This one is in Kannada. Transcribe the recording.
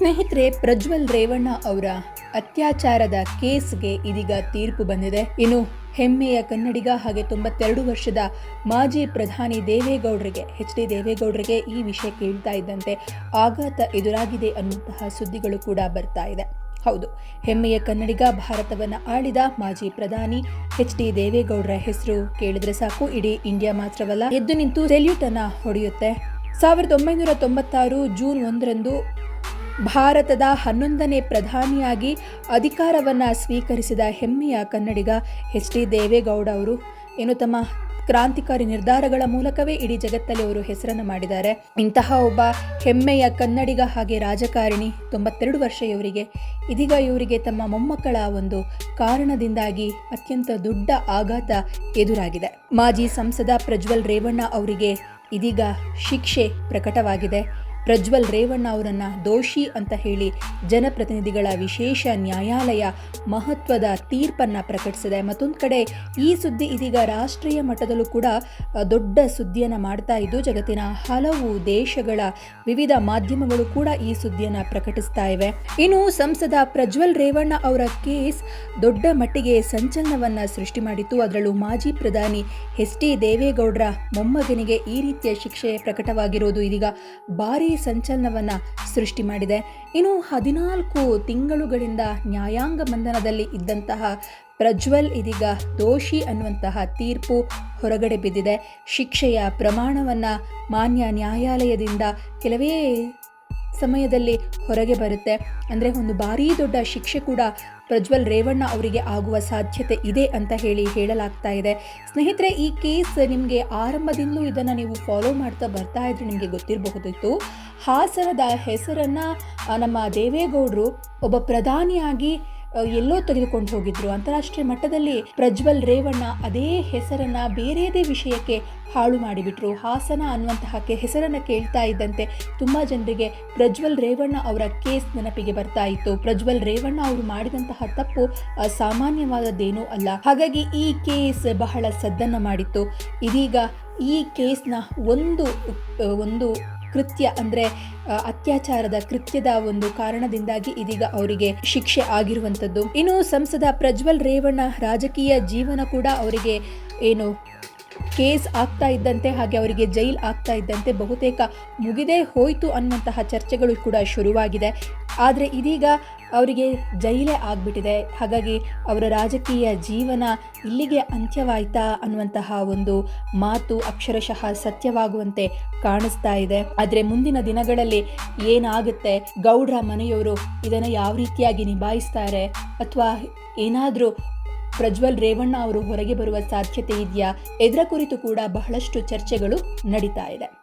ಸ್ನೇಹಿತರೆ, ಪ್ರಜ್ವಲ್ ರೇವಣ್ಣ ಅವರ ಅತ್ಯಾಚಾರದ ಕೇಸ್ಗೆ ಇದೀಗ ತೀರ್ಪು ಬಂದಿದೆ. ಇನ್ನು ಹೆಮ್ಮೆಯ ಕನ್ನಡಿಗ ಹಾಗೆ ತೊಂಬತ್ತೆರಡು ವರ್ಷದ ಮಾಜಿ ಪ್ರಧಾನಿ ದೇವೇಗೌಡರಿಗೆ, ಎಚ್ ಡಿ ದೇವೇಗೌಡರಿಗೆ ಈ ವಿಷಯ ಕೇಳ್ತಾ ಇದ್ದಂತೆ ಆಘಾತ ಎದುರಾಗಿದೆ ಅನ್ನುವಂತಹ ಸುದ್ದಿಗಳು ಕೂಡ ಬರ್ತಾ ಇದೆ. ಹೌದು, ಹೆಮ್ಮೆಯ ಕನ್ನಡಿಗ ಭಾರತವನ್ನು ಆಳಿದ ಮಾಜಿ ಪ್ರಧಾನಿ ಎಚ್ ಡಿ ದೇವೇಗೌಡರ ಹೆಸರು ಕೇಳಿದ್ರೆ ಸಾಕು. ಇಡೀ ಇಂಡಿಯಾ ಮಾತ್ರವಲ್ಲ, ಎದ್ದು ನಿಂತು ಸೆಲ್ಯೂಟ್ ಅನ್ನ ಹೊಡೆಯುತ್ತೆ. ಸಾವಿರದ ಒಂಬೈನೂರ ತೊಂಬತ್ತಾರು ಜೂನ್ ಒಂದರಂದು ಭಾರತದ ಹನ್ನೊಂದನೇ ಪ್ರಧಾನಿಯಾಗಿ ಅಧಿಕಾರವನ್ನು ಸ್ವೀಕರಿಸಿದ ಹೆಮ್ಮೆಯ ಕನ್ನಡಿಗ ಎಚ್ ಡಿ ದೇವೇಗೌಡ ಅವರು. ಏನು ತಮ್ಮ ಕ್ರಾಂತಿಕಾರಿ ನಿರ್ಧಾರಗಳ ಮೂಲಕವೇ ಇಡೀ ಜಗತ್ತಲ್ಲಿ ಅವರು ಹೆಸರನ್ನು ಮಾಡಿದ್ದಾರೆ. ಇಂತಹ ಒಬ್ಬ ಹೆಮ್ಮೆಯ ಕನ್ನಡಿಗ ಹಾಗೆ ರಾಜಕಾರಣಿ ತೊಂಬತ್ತೆರಡು ವರ್ಷ ಇವರಿಗೆ ಇದೀಗ ಇವರಿಗೆ ತಮ್ಮ ಮೊಮ್ಮಕ್ಕಳ ಒಂದು ಕಾರಣದಿಂದಾಗಿ ಅತ್ಯಂತ ದೊಡ್ಡ ಆಘಾತ ಎದುರಾಗಿದೆ. ಮಾಜಿ ಸಂಸದ ಪ್ರಜ್ವಲ್ ರೇವಣ್ಣ ಅವರಿಗೆ ಇದೀಗ ಶಿಕ್ಷೆ ಪ್ರಕಟವಾಗಿದೆ. ಪ್ರಜ್ವಲ್ ರೇವಣ್ಣ ಅವರನ್ನು ದೋಷಿ ಅಂತ ಹೇಳಿ ಜನಪ್ರತಿನಿಧಿಗಳ ವಿಶೇಷ ನ್ಯಾಯಾಲಯ ಮಹತ್ವದ ತೀರ್ಪನ್ನು ಪ್ರಕಟಿಸಿದೆ. ಮತ್ತೊಂದು ಕಡೆ ಈ ಸುದ್ದಿ ಇದೀಗ ರಾಷ್ಟ್ರೀಯ ಮಟ್ಟದಲ್ಲೂ ಕೂಡ ದೊಡ್ಡ ಸುದ್ದಿಯನ್ನು ಮಾಡ್ತಾ ಇದ್ದು, ಜಗತ್ತಿನ ಹಲವು ದೇಶಗಳ ವಿವಿಧ ಮಾಧ್ಯಮಗಳು ಕೂಡ ಈ ಸುದ್ದಿಯನ್ನು ಪ್ರಕಟಿಸ್ತಾ ಇವೆ. ಇನ್ನು ಸಂಸದ ಪ್ರಜ್ವಲ್ ರೇವಣ್ಣ ಅವರ ಕೇಸ್ ದೊಡ್ಡ ಮಟ್ಟಿಗೆ ಸಂಚಲನವನ್ನ ಸೃಷ್ಟಿ ಮಾಡಿತ್ತು. ಅದರಲ್ಲೂ ಮಾಜಿ ಪ್ರಧಾನಿ ಎಚ್ ಟಿ ದೇವೇಗೌಡರ ಮೊಮ್ಮಗನಿಗೆ ಈ ರೀತಿಯ ಶಿಕ್ಷೆ ಪ್ರಕಟವಾಗಿರೋದು ಇದೀಗ ಭಾರೀ ಸಂಚಲನವನ್ನ ಸೃಷ್ಟಿ ಮಾಡಿದೆ. ಇನ್ನು ಹದಿನಾಲ್ಕು ತಿಂಗಳುಗಳಿಂದ ನ್ಯಾಯಾಂಗ ಬಂಧನದಲ್ಲಿ ಇದ್ದಂತಹ ಪ್ರಜ್ವಲ್ ಇದೀಗ ದೋಷಿ ಅನ್ನುವಂತಹ ತೀರ್ಪು ಹೊರಗಡೆ ಬಿದ್ದಿದೆ. ಶಿಕ್ಷೆಯ ಪ್ರಮಾಣವನ್ನು ಮಾನ್ಯ ನ್ಯಾಯಾಲಯದಿಂದ ಕೆಲವೇ ಸಮಯದಲ್ಲಿ ಹೊರಗೆ ಬರುತ್ತೆ. ಅಂದರೆ ಒಂದು ಭಾರೀ ದೊಡ್ಡ ಶಿಕ್ಷೆ ಕೂಡ ಪ್ರಜ್ವಲ್ ರೇವಣ್ಣ ಅವರಿಗೆ ಆಗುವ ಸಾಧ್ಯತೆ ಇದೆ ಅಂತ ಹೇಳಿ ಹೇಳಲಾಗ್ತಾ ಇದೆ. ಸ್ನೇಹಿತರೆ, ಈ ಕೇಸ್ ನಿಮಗೆ ಆರಂಭದಿಂದಲೂ ಇದನ್ನು ನೀವು ಫಾಲೋ ಮಾಡ್ತಾ ಬರ್ತಾ ಇದ್ರೆ ನಿಮಗೆ ಗೊತ್ತಿರಬಹುದಿತ್ತು. ಹಾಸನದ ಹೆಸರನ್ನು ನಮ್ಮ ದೇವೇಗೌಡರು ಒಬ್ಬ ಪ್ರಧಾನಿಯಾಗಿ ಎಲ್ಲೋ ತೆಗೆದುಕೊಂಡು ಹೋಗಿದ್ರು. ಅಂತಾರಾಷ್ಟ್ರೀಯ ಮಟ್ಟದಲ್ಲಿ ಪ್ರಜ್ವಲ್ ರೇವಣ್ಣ ಅದೇ ಹೆಸರನ್ನ ಬೇರೆಯದೇ ವಿಷಯಕ್ಕೆ ಹಾಳು ಮಾಡಿಬಿಟ್ರು. ಹಾಸನ ಅನ್ನುವಂತಹ ಹೆಸರನ್ನ ಕೇಳ್ತಾ ಇದ್ದಂತೆ ತುಂಬಾ ಜನರಿಗೆ ಪ್ರಜ್ವಲ್ ರೇವಣ್ಣ ಅವರ ಕೇಸ್ ನೆನಪಿಗೆ ಬರ್ತಾ ಇತ್ತು. ಪ್ರಜ್ವಲ್ ರೇವಣ್ಣ ಅವರು ಮಾಡಿದಂತಹ ತಪ್ಪು ಸಾಮಾನ್ಯವಾದದ್ದೇನೂ ಅಲ್ಲ. ಹಾಗಾಗಿ ಈ ಕೇಸ್ ಬಹಳ ಸದ್ದನ್ನ ಮಾಡಿತ್ತು. ಇದೀಗ ಈ ಕೇಸ್ನ ಒಂದು ಒಂದು ಕೃತ್ಯ ಅಂದರೆ ಅತ್ಯಾಚಾರದ ಕೃತ್ಯದ ಒಂದು ಕಾರಣದಿಂದಾಗಿ ಇದೀಗ ಅವರಿಗೆ ಶಿಕ್ಷೆ ಆಗಿರುವಂಥದ್ದು. ಇನ್ನು ಸಂಸದ ಪ್ರಜ್ವಲ್ ರೇವಣ್ಣ ರಾಜಕೀಯ ಜೀವನ ಕೂಡ ಅವರಿಗೆ ಏನು ಕೇಸ್ ಆಗ್ತಾ ಇದ್ದಂತೆ ಹಾಗೆ ಅವರಿಗೆ ಜೈಲ್ ಆಗ್ತಾ ಇದ್ದಂತೆ ಬಹುತೇಕ ಮುಗಿದೇ ಹೋಯಿತು ಅನ್ನುವಂತಹ ಚರ್ಚೆಗಳು ಕೂಡ ಶುರುವಾಗಿದೆ. ಆದರೆ ಇದೀಗ ಅವರಿಗೆ ಜೈಲೇ ಆಗಿಬಿಟ್ಟಿದೆ. ಹಾಗಾಗಿ ಅವರ ರಾಜಕೀಯ ಜೀವನ ಇಲ್ಲಿಗೆ ಅಂತ್ಯವಾಯ್ತಾ ಅನ್ನುವಂತಹ ಒಂದು ಮಾತು ಅಕ್ಷರಶಃ ಸತ್ಯವಾಗುವಂತೆ ಕಾಣಿಸ್ತಾ ಇದೆ. ಆದರೆ ಮುಂದಿನ ದಿನಗಳಲ್ಲಿ ಏನಾಗುತ್ತೆ? ಗೌಡ್ರ ಮನೆಯವರು ಇದನ್ನು ಯಾವ ರೀತಿಯಾಗಿ ನಿಭಾಯಿಸ್ತಾರೆ? ಅಥವಾ ಏನಾದರೂ ಪ್ರಜ್ವಲ್ ರೇವಣ್ಣ ಅವರು ಹೊರಗೆ ಬರುವ ಸಾಧ್ಯತೆ ಇದೆಯಾ? ಇದರ ಕುರಿತು ಕೂಡ ಬಹಳಷ್ಟು ಚರ್ಚೆಗಳು ನಡೀತಾ ಇದೆ.